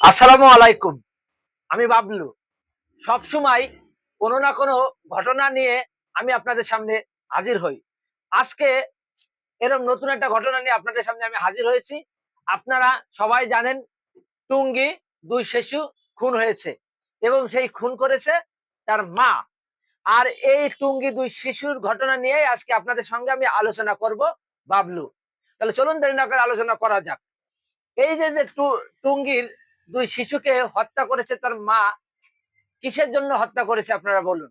আসসালামু আলাইকুম। আমি বাবলু। সবসময় কোনো না কোনো ঘটনা নিয়ে আমি আপনাদের সামনে হাজির হই। আজকে এরকম নতুন একটা ঘটনা নিয়ে আপনাদের সামনে আমি হাজির হয়েছি। আপনারা সবাই জানেন টুঙ্গি, দুই শিশু খুন হয়েছে এবং সেই খুন করেছে তার মা। আর এই টুঙ্গি, দুই শিশুর ঘটনা নিয়ে আজকে আপনাদের সঙ্গে আমি আলোচনা করব বাবলু। তাহলে চলুন দেরি না করে আলোচনা করা যাক। এই যে যে টুঙ্গির দুই শিশুকে হত্যা করেছে তার মা। কিসের জন্য হত্যা করেছে আপনারা বলুন?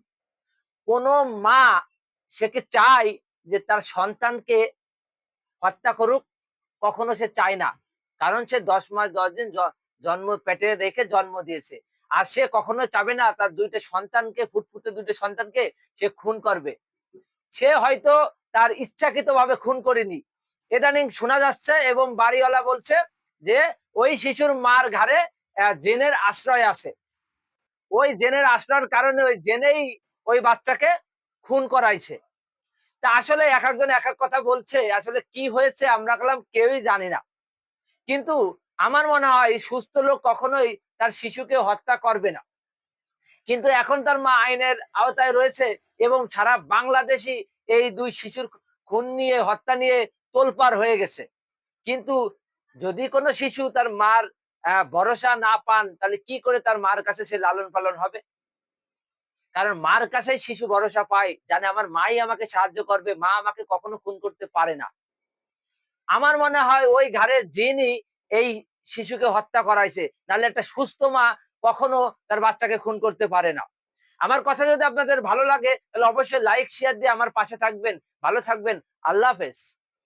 কোন মা সে কি চায় যে তার সন্তানকে হত্যা করুক, কখনো সে চায় না। কারণ সে দশ মাস, দশ দিন জন্ম পেটে রেখে জন্ম দিয়েছে। আর সে কখনো চাবে না তার দুইটা সন্তানকে, ফুটফুটে দুইটা সন্তানকে সে খুন করবে। সে হয়তো তার ইচ্ছাকৃত ভাবে খুন করেনি। ইদানিং শোনা যাচ্ছে এবং বাড়িওয়ালা বলছে যে ওই শিশুর মার ঘাড়ে জেনের আশ্রয় আছে। ওই জেনের আশ্রয়ের কারণে ওই জেনেই ওই বাচ্চাকে খুন করাইছে। তা আসলে এক একজন এক এক কথা বলছে, আসলে কি হয়েছে আমরা কলাম কেউই জানি না। কিন্তু আমার মনে হয় সুস্থ লোক কখনোই তার শিশুকে হত্যা করবে না। কিন্তু এখন তার মা আইনের আওতায় রয়েছে এবং সারা বাংলাদেশি এই দুই শিশুর খুন নিয়ে, হত্যা নিয়ে তোলপার হয়ে গেছে। কিন্তু যদি কোনো শিশু তার মার ভরসা না পান, তাহলে কি করে তার মার কাছে সে লালন পালন হবে? কারণ মার কাছে শিশু ভরসা পায়, জানে আমার মাই আমাকে সাহায্য করবে, মা আমাকে কখনো খুন করতে পারে না। আমার মনে হয় ওই ঘরে যিনি এই শিশুকে হত্যা করাইছে, নাহলে একটা সুস্থ মা কখনো তার বাচ্চাকে খুন করতে পারে না। আমার কথা যদি আপনাদের ভালো লাগে, তাহলে অবশ্যই লাইক শেয়ার দিয়ে আমার পাশে থাকবেন। ভালো থাকবেন। আল্লাহ হাফেজ।